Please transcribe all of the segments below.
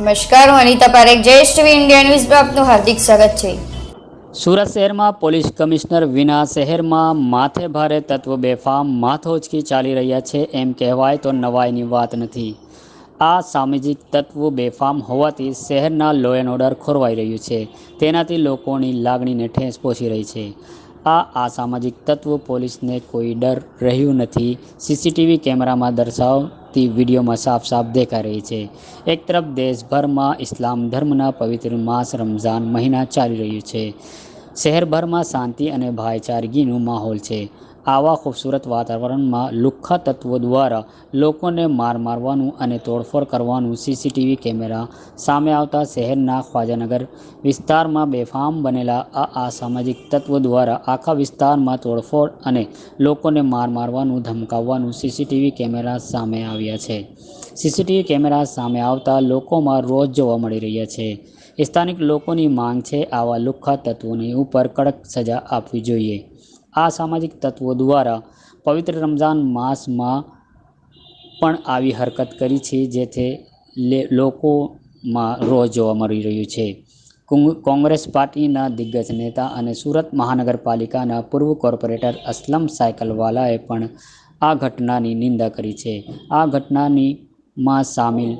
નમસ્કાર, હું અનિતા પારેખ જયેશ ટીવી ઇન્ડિયા ન્યૂઝમાં આપનું હાર્દિક સ્વાગત છે. સુરત શહેરમાં પોલીસ કમિશનર વિના શહેરમાં માથે ભારે તત્વ બેફામ માથોચકી ચાલી રહ્યા છે એમ કહેવાય તો નવાઈની વાત નથી. આ સામાજિક તત્વો બેફામ હોવાથી શહેરના લો એન્ડ ઓર્ડર ખોરવાઈ રહ્યું છે. તેનાથી લોકોની લાગણીને ઠેસ પહોંચી રહી છે. આ અસામાજિક તત્વો પોલીસને કોઈ ડર રહ્યું નથી. સીસીટીવી કેમેરામાં દર્શાવતી વિડીયોમાં સાફ સાફ દેખાઈ રહી છે. એક તરફ દેશભરમાં ઇસ્લામ ધર્મના પવિત્ર માસ રમઝાન મહિના ચાલી રહ્યું છે. શહેરભરમાં શાંતિ અને ભાઈચારગીનો માહોલ છે. આવા ખૂબસૂરત વાતાવરણમાં લુખ્ખા તત્વો દ્વારા લોકોને માર મારવાનું અને તોડફોડ કરવાનું સીસીટીવી કેમેરા સામે આવતા શહેરના ખ્વાજાનગર વિસ્તારમાં બેફામ બનેલા આ અસામાજિક તત્વો દ્વારા આખા વિસ્તારમાં તોડફોડ અને લોકોને માર મારવાનું, ધમકાવવાનું સીસીટીવી કેમેરા સામે આવ્યા છે. સીસીટીવી કેમેરા સામે આવતા લોકોમાં રોજ જોવા મળી રહ્યા છે. સ્થાનિક લોકોની માંગ છે આવા લુખ્ખા તત્વોની ઉપર કડક સજા આપવી જોઈએ. આ સામાજિક તત્વો દ્વારા પવિત્ર રમઝાન માસમાં પણ આવી હરકત કરી છે, જેથી લોકોમાં રોષ જોવા મળી રહ્યું છે. કોંગ્રેસ પાર્ટીના દિગ્ગજ નેતા અને સુરત મહાનગરપાલિકાના પૂર્વ કોર્પોરેટર અસલમ સાયકલવાલાએ પણ આ ઘટનાની નિંદા કરી છે. આ ઘટનાની માં સામેલ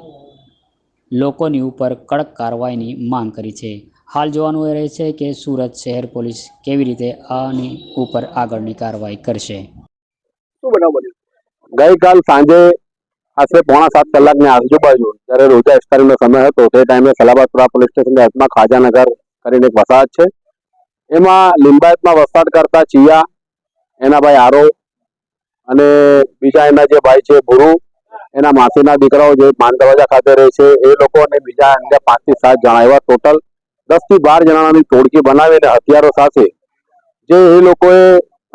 લોકોની ઉપર કડક કાર્યવાહીની માંગ કરી છે. હાલ જોવાનું એ રહે છે કે સુરત શહેર પોલીસ કેવી રીતે આની ઉપર આગળની કાર્યવાહી કરશે. શું બનાવ બન્યો? ગઈકાલ સાંજે આશરે પોણા સાત કલાકની આજુબાજુ જ્યારે રોજા ઇફતારીનો સમય હતો, તે ટાઈમે સલાબતપુરા પોલીસ સ્ટેશનની હાથમાં ખાજાનગર કરીને એક વસાહત છે. એમાં લિંબાયતમાં વસવાટ કરતા ચિયા, એના ભાઈ આરો અને બીજા એના જે ભાઈ છે ભુરુ એના માસીના દીકરાઓ જે માન દરવાજા ખાતે રહે છે, એ લોકો અને બીજા અન્ય પાંચથી સાત જણા એવા ટોટલ દસથી બાર જણાની ટોળકી બનાવીને હથિયારો સાથે જે એ લોકોએ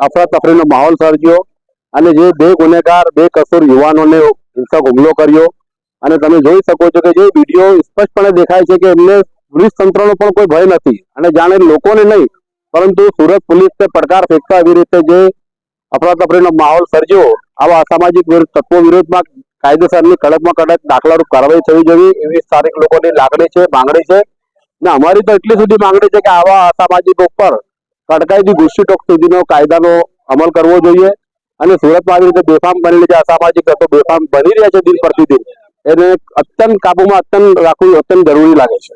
અફરાતફરીનો માહોલ સર્જ્યો અને જે બે ગુનેગાર, બે કસૂર યુવાનોને હિંસક હુમલો કર્યો. અને તમે જોઈ શકો છો કે જે વીડિયો સ્પષ્ટપણે દેખાય છે કે એમને પોલીસ તંત્રનો પણ કોઈ ભય નથી અને જાણે લોકોને નહીં, પરંતુ સુરત પોલીસને પડકાર ફેંકતા એવી રીતે જે અફરાતફરીનો માહોલ સર્જ્યો, આવા અસામાજિક તત્વો વિરુદ્ધમાં કાયદેસરની કડકમાં કડક દાખલારૂપ કાર્યવાહી થવી જોઈએ એવી સ્થાનિક લોકોની લાગણી છે, માંગણી છે. ને અમારી તો એટલી સુધી માંગણી છે કે આવા અસામાજિક પર કડકાઈથી ગુસ્સી ટોક સુધીનો કાયદાનો અમલ કરવો જોઈએ. અને સુરતમાં આવી રીતે બેફામ બનેલી જે અસામાજિક તત્વો બેફામ બની રહ્યા છે દિન પ્રતિદિન, એને અત્યંત કાબુમાં અત્યંત રાખવું અત્યંત જરૂરી લાગે છે.